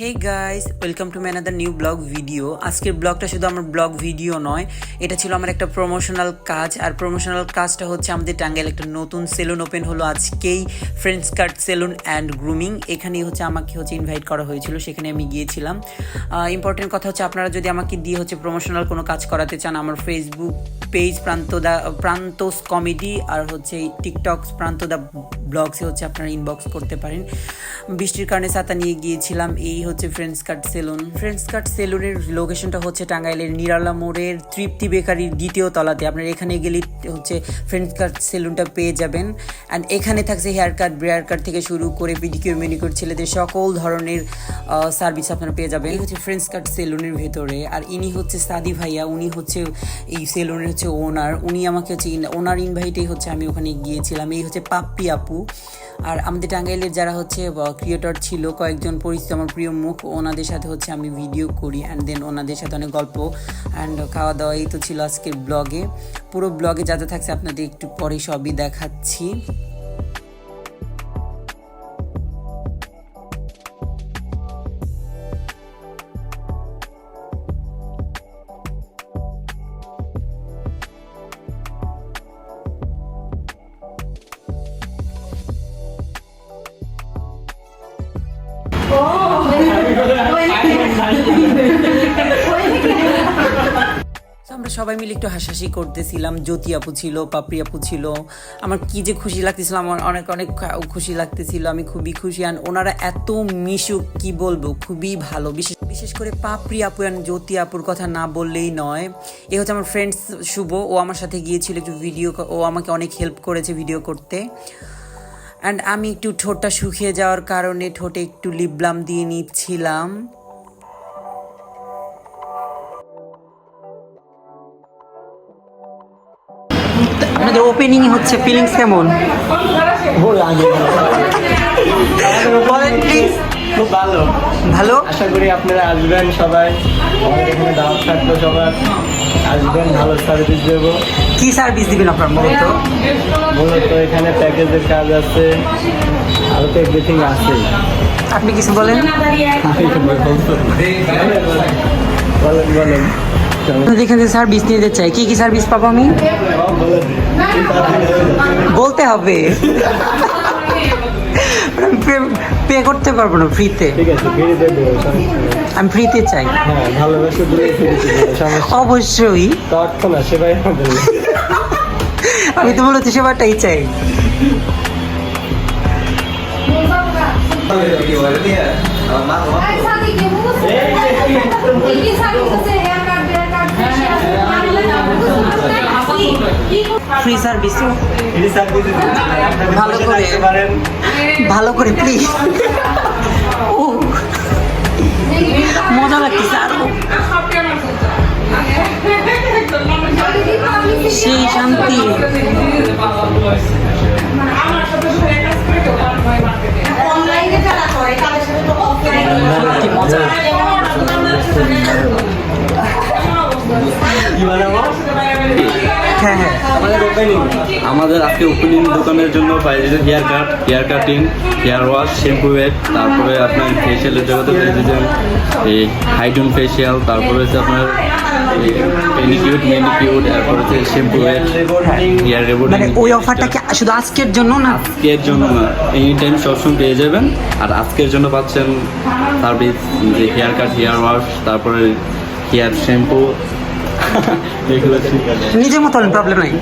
Hey guys welcome to my another new vlog video আজকের ব্লগটা শুধু আমার ব্লগ ভিডিও নয়, এটা ছিল আমার একটা প্রমোশনাল কাজ, আর প্রমোশনাল কাজটা হচ্ছে আমাদের টাঙ্গাইল একটা নতুন সেলুন ওপেন হলো আজকেই friends cut salon and grooming এখানেই হচ্ছে আমাকে হচ্ছে ইনভাইট করা হয়েছিল, সেখানে আমি গিয়েছিলাম। ইম্পর্টেন্ট কথা হচ্ছে আপনারা যদি আমাকে দিয়ে হচ্ছে প্রমোশনাল কোনো কাজ করাতে চান, আমার ফেসবুক পেজ প্রান্ত প্রান্তদা প্রান্তস কমেডি আর হচ্ছে টিকটক প্রান্তদা ব্লগসে হচ্ছে আপনারা ইনবক্স করতে পারেন। বৃষ্টির কারণে ছাতা নিয়ে গিয়েছিলাম, এই হচ্ছে friends cut salon friends cut সেলুনের লোকেশনটা হচ্ছে টাঙ্গাইলের নিরালা মোড়ের তৃপ্তি বেকারির দ্বিতীয় তলাতে। আপনার এখানে গেলেই হচ্ছে ফ্রেন্ডস কাট সেলুনটা পেয়ে যাবেন। অ্যান্ড এখানে থাকছে হেয়ার কাট ব্রেয়ার কাট থেকে শুরু করে পিডিকিউর মেনিকিউর ছেলেদের সকল ধরনের সার্ভিস আপনারা পেয়ে যাবেন। এই হচ্ছে ফ্রেন্ডস কাট সেলুনের ভেতরে। আর ইনি হচ্ছে সাদি ভাইয়া, উনি হচ্ছে এই সেলুনের হচ্ছে ওনার উনি আমাকে হচ্ছে ওনার ইনভাইটেই হচ্ছে আমি ওখানে গিয়েছিলাম। এই হচ্ছে পাপ্পি আপু। আর আমাদের টাঙ্গাইলের যারা হচ্ছে ক্রিয়েটর ছিল, কয়েকজন পরিচিত আমার প্রিয় মুখ, ওনাদের সাথে হচ্ছে আমি ভিডিও করি অ্যান্ড দেন ওনাদের সাথে অনেক গল্প অ্যান্ড খাওয়া দাওয়া, এই তো ছিল আজকের ব্লগে পুরো ব্লগে যা যা থাকছে আপনাদের একটু পরে সবই দেখাচ্ছি। আমরা সবাই মিলে একটু হাসাহাসি করতেছিলাম। জ্যোতি আপু ছিল, পাপড়ি আপু ছিল। আমার কি যে খুশি লাগতেছিল, আমার অনেক অনেক খুশি লাগতেছিল। আমি খুবই খুশি আর ওনারা এত মিশুক, কি বলব, খুবই ভালো। বিশেষ বিশেষ করে পাপড়ি আপু আর জ্যোতি আপুর কথা না বললেই নয়। এ হচ্ছে আমার ফ্রেন্ডস শুভ, ও আমার সাথে গিয়েছিল একটু ভিডিও ও আমাকে অনেক হেল্প করেছে ভিডিও করতে। অ্যান্ড আমি একটু ঠোঁটটা শুকিয়ে যাওয়ার কারণে ঠোঁটে একটু লিপব্লাম দিয়ে নিচ্ছিলাম। আমাদের ওপেনিং হচ্ছে ফিলিংস কেমন? বলেন প্লিজ খুব ভালো। ভালো? আশা করি আপনারা আসবেন সবাই। আমাদের এখানে দাওয়াত থাকল সবার। আসবেন ভালো সার্ভিস দেবো। কি সার্ভিস দিবেন আপনার মূলত মূলত এখানে প্যাকেজের কাজ আছে। আরও তো এভরিথিং আছে। আপনি কিছু বলেন। বলেন বলেন। আপনাদের এখানে সার্ভিস নিতে চাই কি কি সার্ভিস পাবো আমি বলতে হবে পে করতে পারব না ফ্রিতে ঠিক আছে ফিরে দেবো সমস্যা নেই। আমি ফ্রিতে চাই হ্যাঁ অবশ্যই আমি তো বলেছি সেবাটাই চাই Ay, ফ্রি সার্ভিস ভালো করে। ভালো করে প্লিজ ও মজা লাগতেছে আরও। সেই শান্তি। অনলাইনে যারা করে তাদের সাথে তো অফলাইনে মজা। হ্যাঁ হ্যাঁ। আমাদের ওপেনিং আমাদের আজকে ওপেনিং দোকানের জন্য পাই যেটা hair cut hair cutting hair wash shampoo wet তারপরে আপনার ফেশিয়ালের জগতে পেয়ে যেতেন এই হাইড্রোন ফেশিয়াল তারপরে হচ্ছে আপনার পেনিকিউট মেনিকিউট তারপরে হচ্ছে শ্যাম্পু ওয়েট হেয়ার মানে ওই অফারটা কি শুধু আজকের জন্য না? আজকের জন্য না। এনি টাইম সবসময় পেয়ে যাবেন। আর আজকের জন্য পাচ্ছেন সার্ভিস যে হেয়ার কাট হেয়ার ওয়াশ তারপরে হেয়ার শ্যাম্পু নিজের মতো প্রবলেম নাই।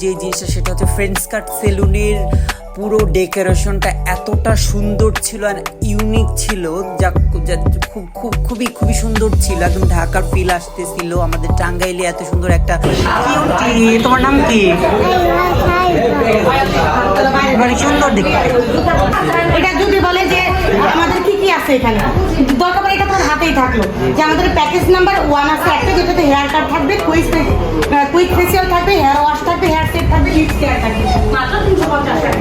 যে জিনিসটা সেটা হচ্ছে ফ্রেন্ডস কাট সেলুনের পুরো ডেকোরেশনটা এতটা সুন্দর ছিল আর ইউনিক ছিল যা খুব খুব খুবই খুবই সুন্দর ছিল। একদম ঢাকার ফিল আসতেছিল আমাদের টাঙ্গাইলে এত সুন্দর একটা তোমার নাম কি? মানে সুন্দর দেখতে। আছে এখানে। দরকার পড়ে এটা তোমার হাতেই থাকল। যে আমাদের প্যাকেজ নাম্বার ওয়ান আছে একটা যেটাতে হেয়ার কাট থাকবে কুইক কুইক ফেসিয়াল থাকবে হেয়ার ওয়াশ থাকবে হেয়ার সেট থাকবে লিপস কেয়ার থাকবে। মাত্র তিনশো পঞ্চাশ টাকা।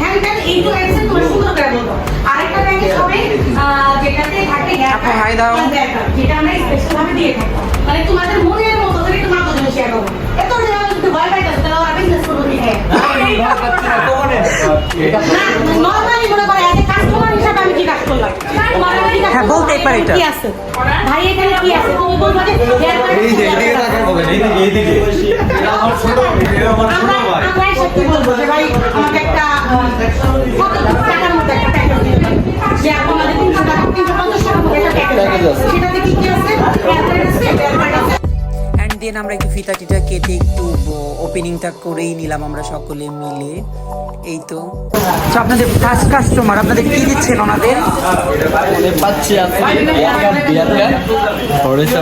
হ্যাঁ দেন এই তো তোমার সুন্দর করে বলব। আরেকটা প্যাকেজ হবে যেটাতে থাকে হেয়ার আপু, hi দাও। যেটা আমরা স্পেশাল ভাবে দিয়ে থাকব মানে তোমাদের মনের মতো করে মাত্র শেয়ার করব। এত যদি ভয় পাইতেছে তাহলে ওরা বিজনেস করব কি হ্যাঁ? নর্মালি মনে করে এজ কাস্টমার হিসাবে আমি কি কাজ করলাম। তোমার হ্যাঁ? বলতেই পারি এটা। কি আছে? ভাই এখানে কি আছে? তুমি বলবা যে hair cut- আমরা আমরা সত্যি বলব যে ভাই আমাকে একটা কত টাকার মতো একটা প্যাকেজ দিন যে আপনাদের তিনশো টাকা তিনশো পঞ্চাশ টাকার একটা প্যাকেজ সেটাতে কি কি আছে? দেন আমরা একটু ফিতা টিতা কেটে একটু ওপেনিংটা করেই নিলাম আমরা সকলে মিলে। এই তো। আপনাদের ফার্স্ট কাস্টমার আপনাদের কি দিচ্ছেন ওনাদের? পাচ্ছি আপনার ভিতরে। পড়েছে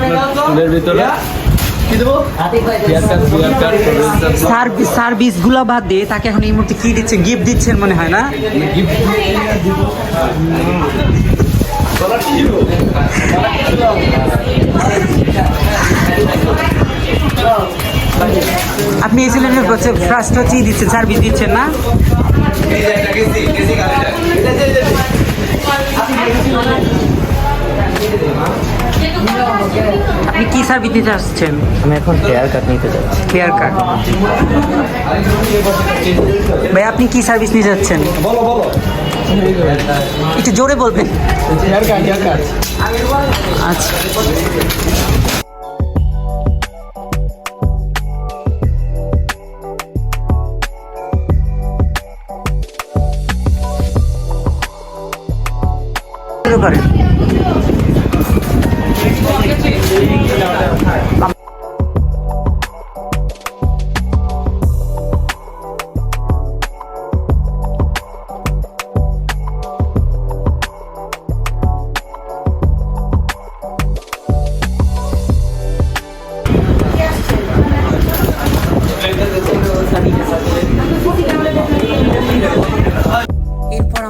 সার্ভিস সার্ভিসগুলো বাদ দিয়ে তাকে এখন এই মুহূর্তে কি দিচ্ছেন গিফট দিচ্ছেন মনে হয় না? আপনি ছিলেন ফার্স্ট হচ্ছে দিচ্ছেন সার্ভিস দিচ্ছেন না? আপনি কি সার্ভিস দিতে আসছেন? আমি এখন হেয়ার কাট নিতে যাচ্ছি। হেয়ার কাট ভাই আপনি কি সার্ভিস নিতে যাচ্ছেন? বলো বলো। একটু জোরে বলবেন। হেয়ার কাট হেয়ার কাট আচ্ছা। শুরু করেন এরপর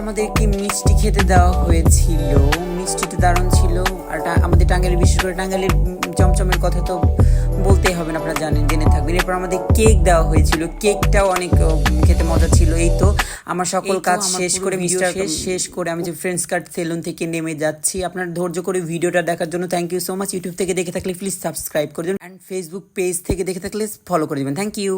আমাদেরকে মিষ্টি খেতে দেওয়া হয়েছিল। মিষ্টিটা দারুণ ছিল। আর আমাদের টাঙ্গাইলের বিশেষ করে টাঙ্গাইলের চমচমের কথা তো বলতেই হবে না আপনারা জানেন জেনে থাকবেন। এরপর আমাদের কেক দেওয়া হয়েছিল। কেকটাও অনেক খেতে মজা ছিল। এই তো আমার সকল কাজ শেষ করে মিস্টার শেষ। করে আমি যে ফ্রেন্ডস কার্ড সেলুন থেকে নেমে যাচ্ছি। আপনার ধৈর্য করে ভিডিওটা দেখার জন্য thank you so much YouTube থেকে দেখে থাকলে প্লিজ সাবস্ক্রাইব করে দেবেন অ্যান্ড ফেসবুক পেজ থেকে দেখে থাকলে ফলো করে দেবেন। Thank you